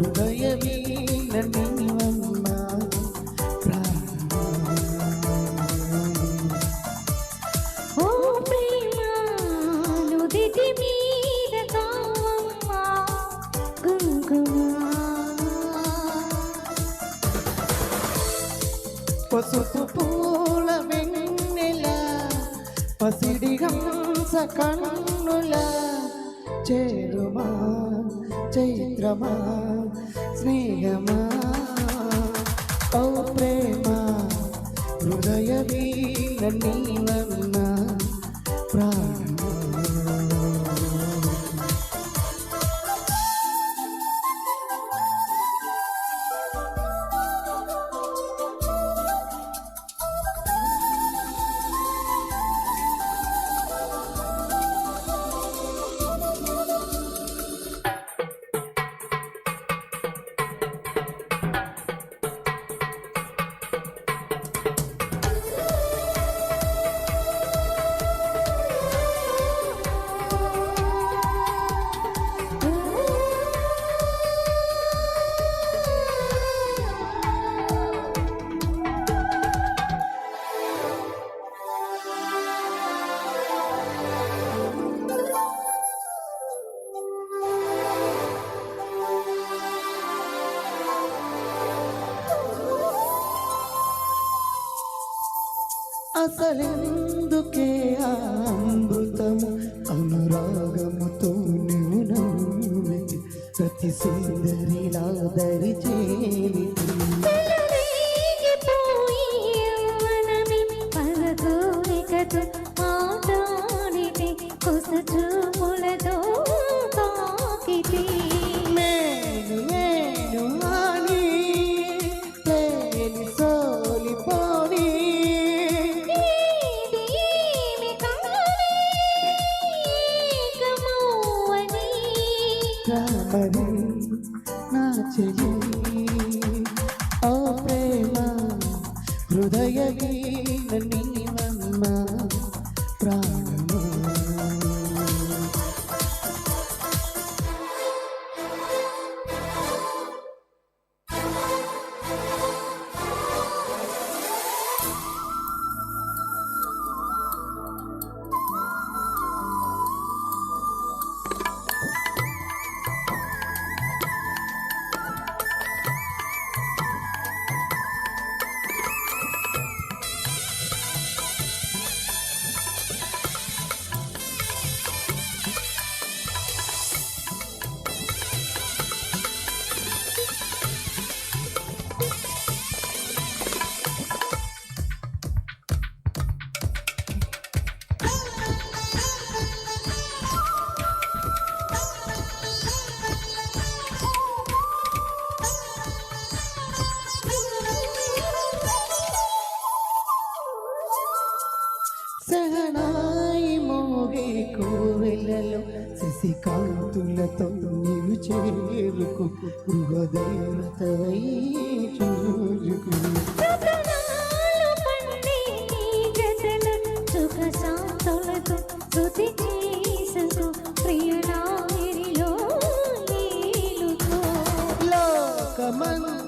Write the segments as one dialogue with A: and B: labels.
A: హృదయ వీణనివమ్మ ప్రాణమా
B: ఓ ప్రేమ నుదిటి మీద కావమ్మ కుంకుమ
A: పసుపు పూల వెన్నెల పసిడి హంస కన్నుల చేరుమా చైత్రమా. స్నేహమా? ఓ ప్రేమ? హృదయ వీణ నీవన్న అసలెందుకే అమృతము? అనురాగముతో నువ్వు నవ్వే ప్రతి సుందరిలా దరి చేరి రామని నా చెలి ఓ ప్రేమ హృదయ కోవెలలో శశికాంతులతో నీవు చేరుకు గృహదేవతవై చూరుకు
B: రతనాలు పండే నీ జతలు సుఖ శాంతులతో స్తుతి చేసుకు ఏలుకో
A: లోకమందు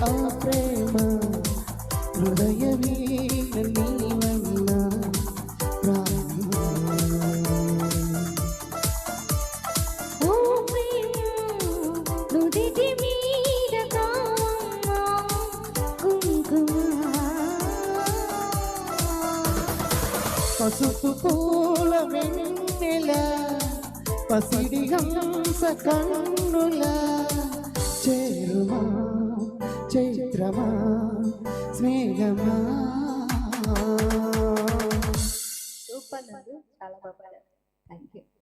A: ఆ ప్రేమ హృదయ వీణ నీవన్న ప్రాణమా
B: ఓ ప్రేమ నుదిటి మీద కావమ్మ కుంకుమ
C: సూపర్ నందు చాలా బాగా థ్యాంక్ యూ